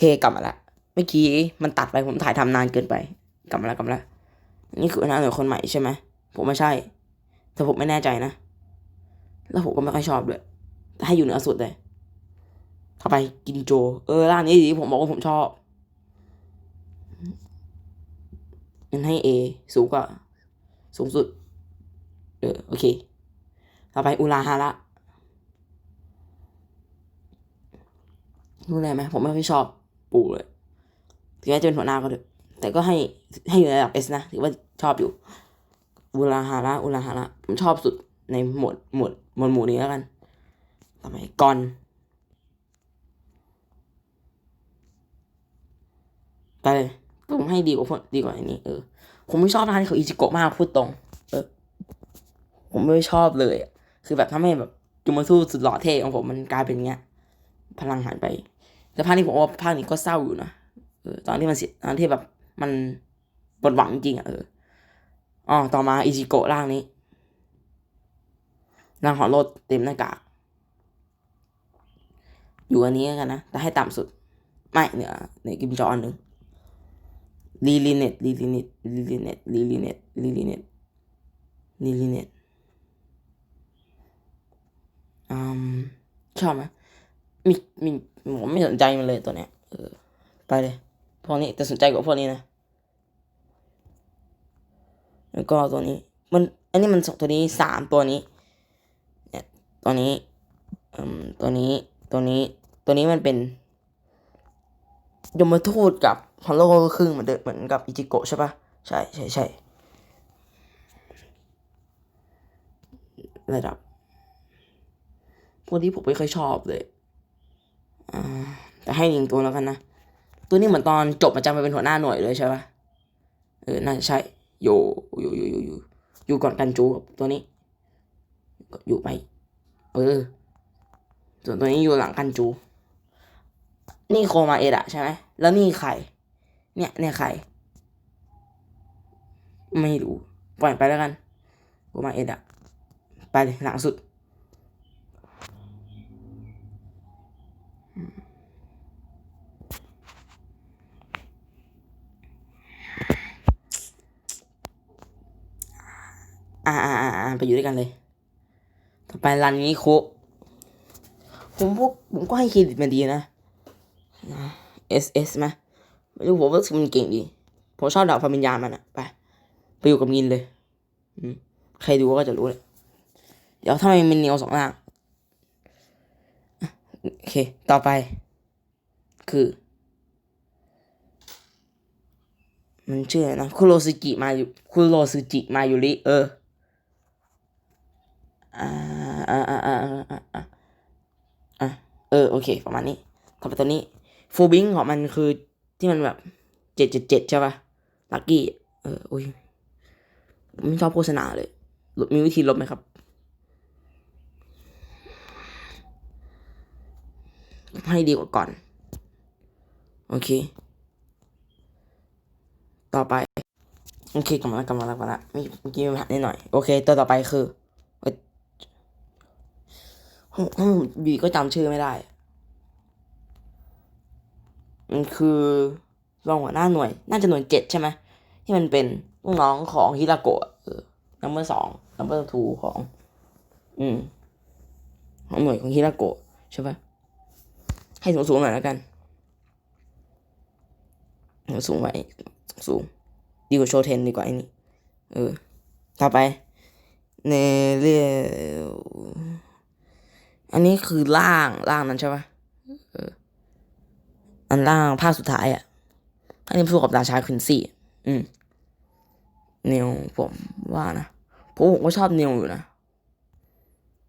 เฮกลับมาล้วเมื่อกี้มันตัดไปผมถ่ายทำนานเกินไป กลับมาล้วกลับมาล้วนี่คือหน้าหน่วยคนใหม่ใช่ไหมผมไม่ใช่ แต่ผมไม่แน่ใจนะ แล้วผมก็ไม่ค่อยชอบด้วยให้อยู่เหนือสุดเลยต่อไปกินโจ เออร้านนี้ดีผมบอกว่าผมชอบงันให้เอสูงกว่าสูงสุด เออโอเคต่อไปอุราฮาระรู้อะไรไหมผมไม่ค่อยชอบ ปู่เลยถึงแม้จะเป็นหัวหน้าก็เถอะแต่ก็ให้ให้อยู่ในระดับเอสนะถือว่าชอบอยู่อุราฮาระอุราฮาระผมชอบสุดในหมวดหมวดหมวดหมู่นี้แล้วกันต่อไปกอนไปเลยผมให้ดีกว่าพวกดีกว่าอันนี้เออผมไม่ชอบท่าที่เขาอิจิโกะมากพูดตรง เออ ผมไม่ชอบเลยคือแบบถ้าไม่แบบจุมาสู้สุดหล่อเท่ของผมมันกลายเป็นเงี้ย พลังหายไป แต่ภาคนี้ผมว่าภาคนี้ก็เศร้าอยู่นะเออตอนที่มันเสียตอนที่แบบมันบดหวังจริงอะเอออ๋อต่อมาอิจิโกะร่างนี้ร่างหอโรดเต็มหน้ากากอยู่อันนี้แล้วกันนะ แต่ให้ต่ำสุด ไม่เหนือเหนือกิมจอนหนึ่งลีลีเน็ตลีลีเน็ตลีลีเน็ตลีลีเน็ตลีลีเน็ตลีลีเน็ตอืมชอบไหม มีมีผมไม่สนใจมันเลยตัวเนี้ยเออไปเลยพวกนี้แต่สนใจกว่าพวกนี้นะแล้วก็ตัวนี้มันอันนี้มันสองตัวนี้สามตัวนี้เนี่ยตัวนี้อืมตัวนี้ตัวนี้ตัวนี้มันเป็นยมทูตกับฮอลโลกครึ่งเหมือนเดิมเหมือนกับอิจิโกะใช่ปะใช่ใช่ใช่ระดับพวกที่ผมไม่ค่อยชอบเลย แต่ให้หนึ่งตัวแล้วกันนะ ตัวนี้เหมือนตอนจบมันจะมาเป็นหัวหน้าหน่วยเลยใช่ปะเออ น่าจะใช่อยู่อยู่อยู่อยู่อยู่อยู่ก่อนกันจูตัวนี้ อยู่ไป เออ ส่วนตัวนี้อยู่หลังกันจู นี่โคมาเอดะใช่ไหม แล้วนี่ใคร เนี่ย เนี่ยใคร ไม่รู้ ปล่อยไปแล้วกันโคมาเอดะไปเลยหลังสุด อ่าอ่าอ่าไปอยู่ด้วยกันเลย ต่อไปรันนี้โคผมพวกผมก็ให้เครดิตมันดีนะ S S ไหมไม่รู้ผมว่ามันเก่งดี ผมชอบดาวพามิญญาณมันอะไป ไปอยู่กับมินเลยอืมใครดูก็จะรู้เลย เดี๋ยวถ้ามันเป็นเนียวสองล่าง โอเค ต่อไป คือ มันชื่ออะไรนะคุโรซึจิมาอยู่คุโรซึจิมาอยู่ริเอออ่าอ่าอ่าอ่าอ่าอ่าเออ โอเค ประมาณนี้ต่อไปตัวนี้ฟูบิงของมันคือที่มันแบบเจ็ดเจ็ดเจ็ดใช่ป่ะลักกี้ เออ อุ้ยผมไม่ชอบโฆษณาเลย มีวิธีลบไหมครับ ให้ดีกว่าก่อน โอเค ต่อไป โอเคกลับมาแล้วกลับมาแล้วกลับมาแล้วมีเมื่อกี้มีปัญหานิดหน่อย โอเค ตัวต่อไปคือบีก็จำชื่อไม่ได้ มันคือรองหัวหน้าหน่วย น่าจะหน่วยเจ็ดใช่ไหมที่มันเป็นลูกน้องของฮิราโกะเออนัมเบอร์สองนัมเบอร์ทูของ อืมของหน่วยของฮิราโกะใช่ปะ ให้สูงสูงๆหน่อยแล้วกัน สูงไว้สูง ดีกว่าโชว์เทนดีกว่าไอ้นี่ เออ ต่อไปเนเรียอันนี้คือล่างล่างนั้นใช่ปะเออ อันล่างภาคสุดท้ายอะอันนี้สู้กับราชาควินซี่ อืม เนวผมว่านะผมผมก็ชอบเนวอยู่นะ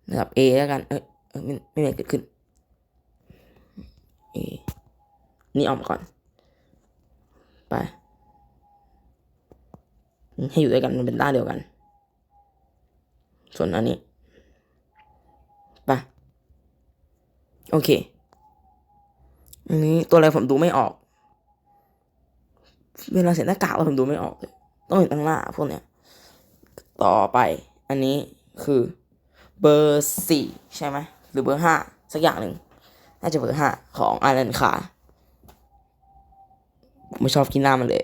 ระดับเอแล้วกันเอ้ยเอ้ยไม่ไม่เกิดขึ้น เอนี่ออกมาก่อน ไป ให้อยู่ด้วยกันมันเป็นด้านเดียวกัน ส่วนอันนี้ ไป โอเค อันนี้ตัวอะไรผมดูไม่ออก เวลาเสียหน้ากากผมดูไม่ออกเลย ต้องเห็นตั้งหน้าพวกเนี้ย ต่อไป อันนี้คือเบอร์สี่ใช่ไหม หรือเบอร์ห้าสักอย่างหนึ่ง น่าจะเบอร์ห้าของอารันคาผมไม่ชอบกินหน้ามันเลย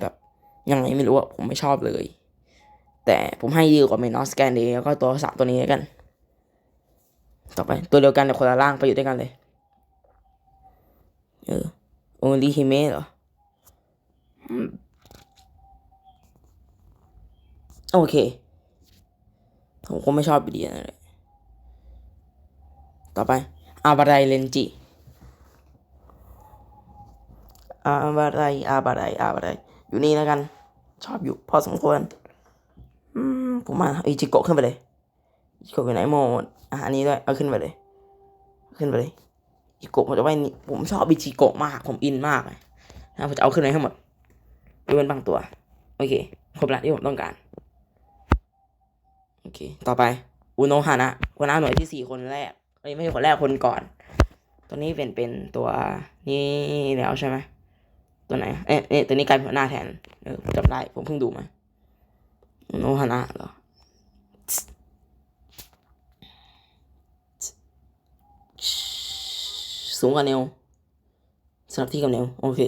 แบบยังไงไม่รู้อะผมไม่ชอบเลย แต่ผมให้ดีกว่าเมนอสแกนดีแล้วก็ตัวสามตัวนี้ด้วกัน ต่อไปตัวเดียวกันแต่คนละร่างไปอยู่ด้วยกันเลย เออโอลิฮิเมะเหรอโอเค ผมก็ไม่ชอบอยู่ดีนั่นแหละต่อไป อาบารายเลนจิอาบารายอาบารายอาบารายอยู่นี่แล้วกัน ชอบอยู่พอสมควรอืมผมมาอิจิโกะขึ้นไปเลยอิจิโกะอยู่ไหนโมดอะอันนี้ด้วยเอาขึ้นไปเลย ขึ้นไปเลยอิจิโกะผมจะไว้นี่ผมชอบอิจิโกะมาก ผมอินมากเลยนะผมจะเอาขึ้นไปให้หมดยกเว้นบางตัว โอเค ครบละที่ผมต้องการ โอเค ต่อไป อุโนฮานะหัวหน้าหน่วยที่สี่คนแรก เอ้ไม่ใช่คนแรกคนก่อน ตัวนี้เป็นเป็นตัวนี้แล้วใช่ไหมตัวไหนเอ๊ะเอ๊ะตัวนี้กลายเป็นหัวหน้าแทนเออจำได้ผมเพิ่งดูมาโนฮานะเหรอสูงกว่าเนวสลับที่กับเนวโอเค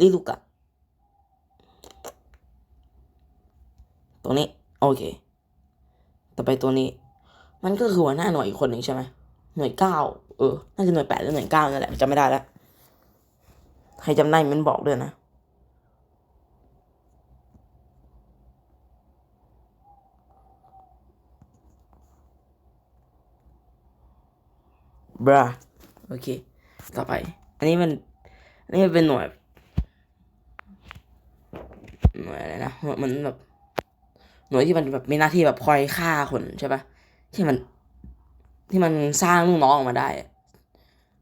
ลิลูกะตัวนี้ โอเค ต่อไปตัวนี้ มันก็คือหัวหน้าหน่วยอีกคนหนึ่งใช่ไหมหน่วยเก้าเออน่าจะหน่วยแปดหรือหน่วยเก้านั่นแหละจำไม่ได้แล้วใครจำได้มันบอกด้วยนะบราโอเค ต่อไป อันนี้มัน อันนี้มันเป็นหน่วย หน่วยอะไรนะเหมือนแบบ หน่วยที่มันแบบมีหน้าที่แบบคอยฆ่าคนใช่ปะ ที่มัน ที่มันสร้างลูกน้องออกมาได้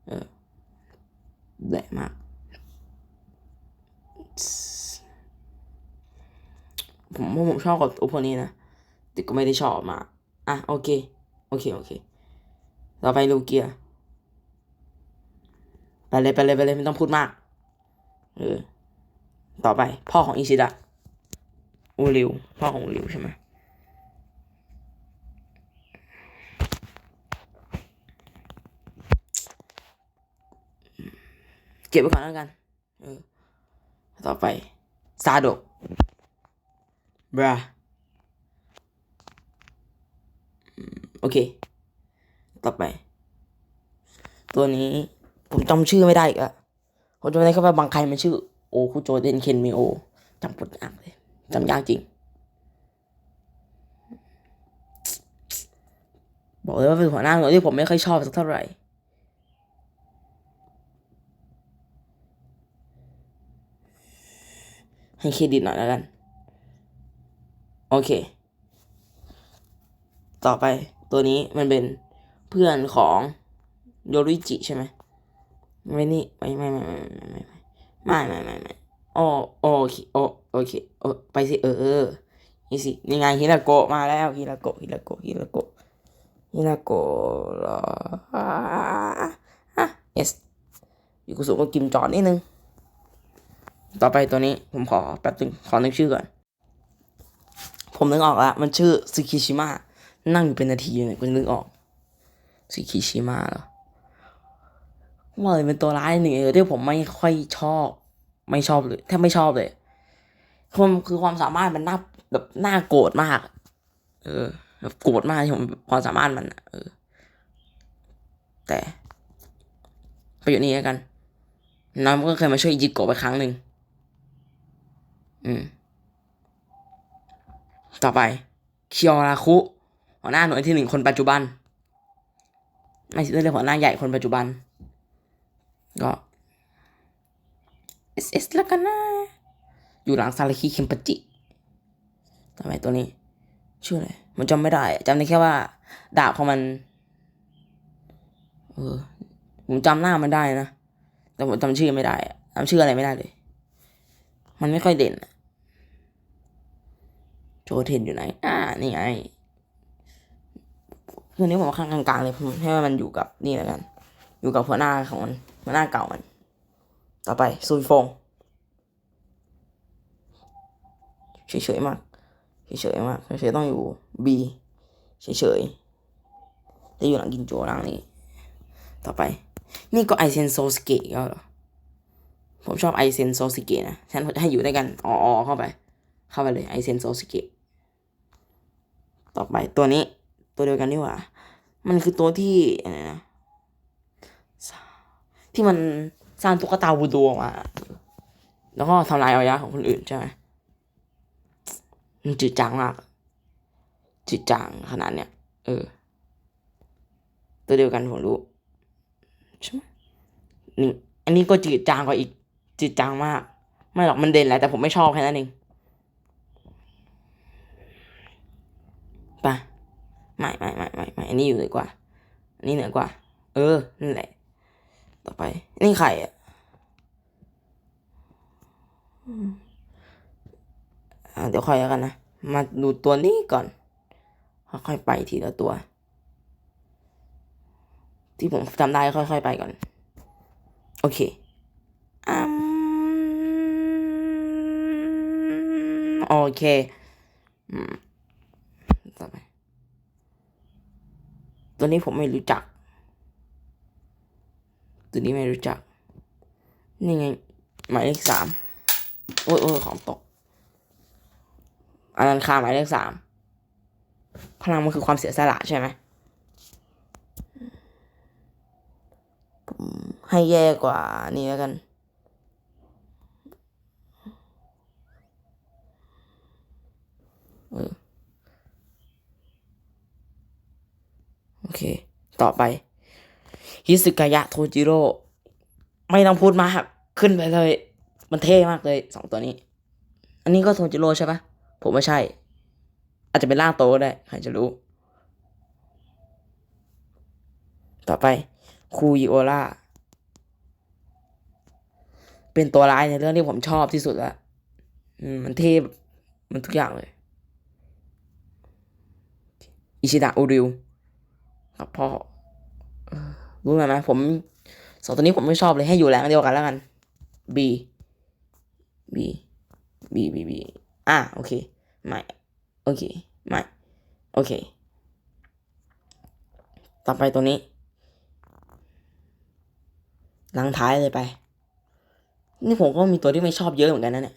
เออแหลมาก ผมว่าผมชอบกับตัวพวกนี้นะ แต่ก็ไม่ได้ชอบมา อะ โอเค โอเค โอเคต่อไปลูเกีย ไปเลยไปเลยไปเลยไม่ต้องพูดมาก เออ ต่อไปพ่อของอิชิดะอูริว พ่อของอูริวใช่ไหม ก็บไว้ก่อนแล้วกัน เออ ต่อไป ซาโดะบราอืมโอเค ต่อไป ตัวนี้ผมจำชื่อไม่ได้อีกอะผมจำได้แค่ว่าบางใครมันชื่อ โอคุโจเดนเคนเมโอจำปวดยากเลยจำยากจริง บอกเลยว่าเป็นหัวหน้าหน่วยที่ผมไม่ค่อยชอบสักเท่าไหร่ ให้เครดิตหน่อยแล้วกัน โอเค ต่อไปตัวนี้มันเป็นเพื่อนของโยริจิใช่ไหมไม่นี่ไม่ไม่ไม่ไม่ไม่ไม่ไม่ไม่ไม่ไม่โอโอเคโอโอเคโอไปสิเออเออนี่สินี่ไงฮิราโกะมาแล้วฮิราโกะฮิราโกะฮิราโกะฮิราโกะเหรออ่าอะ yes อยู่กุสุก็กิมจอนนิดนึง ต่อไปตัวนี้ผมขอแป๊บนึงขอนึกชื่อก่อน ผมนึกออกละมันชื่อซึคิชิมะนั่งอยู่เป็นนาทีเลยกูนึกออกซึคิชิมะเหรอว่าเลยเป็นตัวร้ายหนึ่งเออที่ผมไม่ค่อยชอบ ไม่ชอบเลยแทบไม่ชอบเลยความคือความสามารถมันน่าแบบน่าโกรธมาก เออแบบโกรธมากที่ผมความสามารถมันเออ แต่ไปอยู่นี่แล้วกันน้องก็เคยมาช่วยอิจิโกะไปครั้งหนึ่ง อืมต่อไปเคียวราคุหัวหน้าหน่วยที่หนึ่งคนปัจจุบันไม่ใช่เรื่องหัวหน้าใหญ่คนปัจจุบัน ก็ S S แล้วกันนะอยู่หลังซาลคิเคมปจิทำไมตัวนี้ ชื่ออะไรมันจำไม่ได้จำได้แค่ว่า ดาบของมัน เออ ผมจำหน้ามันได้นะ แต่ผมจำชื่อไม่ได้จำชื่ออะไรไม่ได้เลย มันไม่ค่อยเด่นอะ โจเทนอยู่ไหน อ่า นี่ไงตัวนี้ผมว่าข้างกลางๆเลยผมให้มันอยู่กับนี่แล้วกัน อยู่กับหัวหน้าของมันหัวหน้าเก่ามัน ต่อไปซุยฟงเฉยๆมากเฉยๆมากเฉยๆต้องอยู่ B เฉยๆจะอยู่หลังกินโจหลังนี้ ต่อไป นี่ก็ไอเซนโซสเกะแล้วเหรอผผมชอบไอเซนโซซิเกะนะฉันให้อยู่ด้วยกันอ๋อเข้าไป เข้าไปเลยไอเซนโซซิเกะ ต่อไปตัวนี้ตัวเดียวกันนี่หว่า มันคือตัวที่อะไรนะที่มันสร้างตุ๊กตาวูดูออกมา แล้วก็ทำลายอวัยวะของคนอื่นใช่ไหมมันจืดจางมากจืดจางขนาดเนี้ยเออ ตัวเดียวกันผมรู้ใช่ไหมนี่อันนี้ก็จืดจางกว่าอีกจืดจางมาก ไม่หรอกมันเด่นแหละแต่ผมไม่ชอบแค่นั้นเองไปะ ไม่ไม่ไม่ไม่ไม่อันนี้อยู่เหนือกว่า อันนี้เหนือกว่า เออ นั่นแหละ ต่อไป นี่ใครอะอืมอ่าเดี๋ยวค่อยแล้วกันนะ มาดูตัวนี้ก่อน ค่อยๆไปทีละตัว ที่ผมจำได้ค่อยๆไปก่อน โอเคอืมโอเค อืม ต่อไป ตัวนี้ผมไม่รู้จัก ตัวนี้ไม่รู้จัก นี่ไง หมายเลขสามโอ้ยโอ้ยของตก อันนั้นค่าหมายเลขสาม พลังมันคือความเสียสละใช่ไหมผมให้แย่กว่านี้แล้วกันเออ โอเค ต่อไป ฮิสึกายะโทจิโร่ไม่ต้องพูดมากขึ้นไปเลย มันเท่มากเลยสองตัวนี้ อันนี้ก็โทจิโร่ใช่ปะผมไม่ใช่ อาจจะเป็นร่างโตก็ได้ใครจะรู้ ต่อไปคูยิโอล่าเป็นตัวร้ายในเรื่องที่ผมชอบที่สุดละมันเท่มันทุกอย่างเลย อิชิดะอูริว กับพ่อรู้ไหมไหมผมสองตัวนี้ผมไม่ชอบเลยให้อยู่แรงเดียวกันแล้วกัน B B B B B อะโอเคไม่โอเคไม่โอเค ต่อไปตัวนี้หลังท้ายเลยไป นี่ผมก็มีตัวที่ไม่ชอบเยอะเหมือนกันนะเนี่ย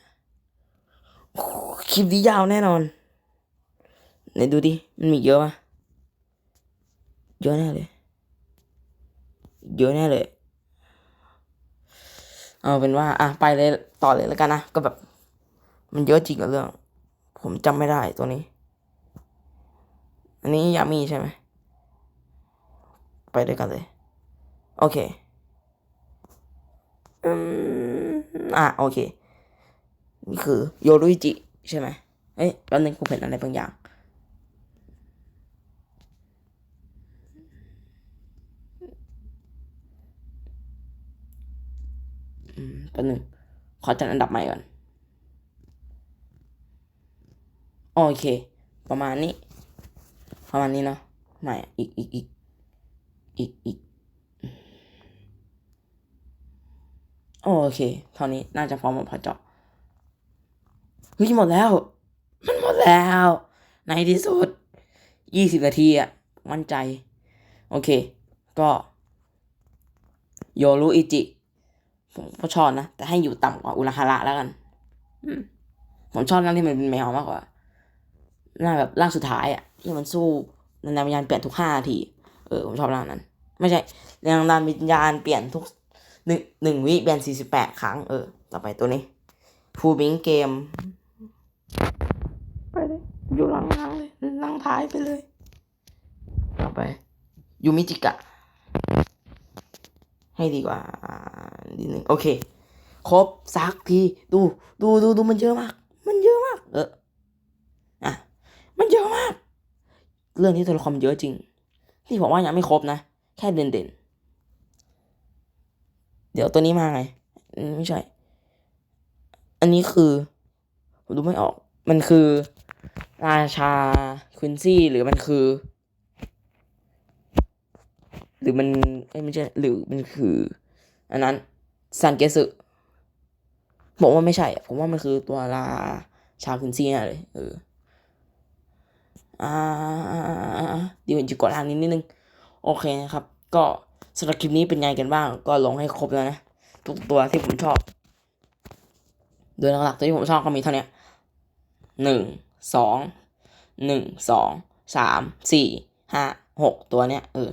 คลิปนี้ยาวแน่นอน ไหนดูดิ มันมีเยอะปะ เยอะแน่เลยเยอะแน่เลย เอาเป็นว่า อะไปเลยต่อเลยแล้วกันนะ ก็แบบ มันเยอะจริงกับเรื่อง ผมจำไม่ได้ตัวนี้ อันนี้ยามีใช่ไหม ไปด้วยกันเลย โอเค อืม อะ โอเค นี่คือ โยรุจิ ใช่ไหมเอ้ยแป๊บนึงผมเห็นอะไรบางอย่าง แป๊บนึงขอจัดอันดับใหม่ก่อน โอเค ประมาณนี้ ประมาณนี้เนาะใหม่อีกอีกอีกอีกอีกโอเคเท่านี้น่าจะพอหมดพอเจาะเฮ้ยหมดแล้ว มันหมดแล้ว ในที่สุดยี่สิบนาทีอะมั่นใจ โอเค ก็ โยรุอิจิ ผมก็ชอบนะ แต่ให้อยู่ต่ำกว่าอุราฮาระแล้วกันอืมผมชอบร่างที่มันเป็นแมวมากกว่าร่างแบบร่างสุดท้ายอะที่มันสู้นานวิญญาณเปลี่ยนทุกห้านาที เออผมชอบร่างนั้น ไม่ใช่นานวิญญาณเปลี่ยนทุกหนึ่งหนึ่งวิเปลี่ยนสี่สิบแปดครั้ง เออ ต่อไปตัวนี้ฟูบิงเกม ไปเลยอยู่หลังๆเลยนั่งท้ายไปเลย ต่อไปยูมิจิกะ ให้ดีกว่า ดีหนึ่งโอเค ครบสักทีดูดูดูดูมันเยอะมาก มันเยอะมาก เอออะมันเยอะมาก เรื่องนี้ตัวละครมันเยอะจริง ที่ผมว่ายังไม่ครบนะ แค่เด่นเด่นเดี๋ยวตัวนี้มาไงไม่ใช่ อันนี้คือผมดูไม่ออก มันคือ ราชาควินซี่หรือมันคือ หรือมันเอ้ยไม่ใช่หรือมันคือ อันนั้น ซันเกสึผมว่าไม่ใช่ ผมว่ามันคือตัวราชาคุนซีน่ะเลย เออ อ่าเดี๋ยวจะกดอ่านนิดนิดนึง โอเคนะครับ ก็สำหรับคลิปนี้เป็นไงกันบ้าง ก็ลงให้ครบแล้วนะ ทุกตัวที่ผมชอบ โดยหลักๆตัวที่ผมชอบก็มีเท่านี้หนึ่ง สอง หนึ่ง สอง สาม สี่ ห้า หกตัวเนี้ย เออ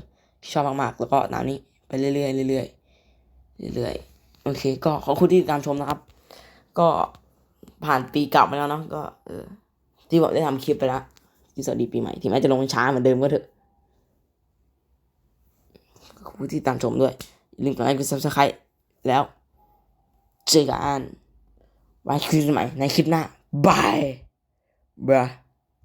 ชอบมากๆ แล้วก็ตามนี้ไปเรื่อยๆเรื่อยๆเรื่อยๆ โอเค ก็ขอบคุณที่ติดตามชมนะครับ ก็ผ่านปีเก่ามาแล้วเนาะก็เออที่ผมได้ทำคลิปไปแล้วที่สวัสดีปีใหม่ถึงแม้จะลงช้าเหมือนเดิมก็เถอะขอบคุณที่ตามชมด้วยอย่าลืมกดไลค์กดซับสไครต์แล้ว เจอกันไว้คลิปใหม่ในคลิปหน้าบายบาย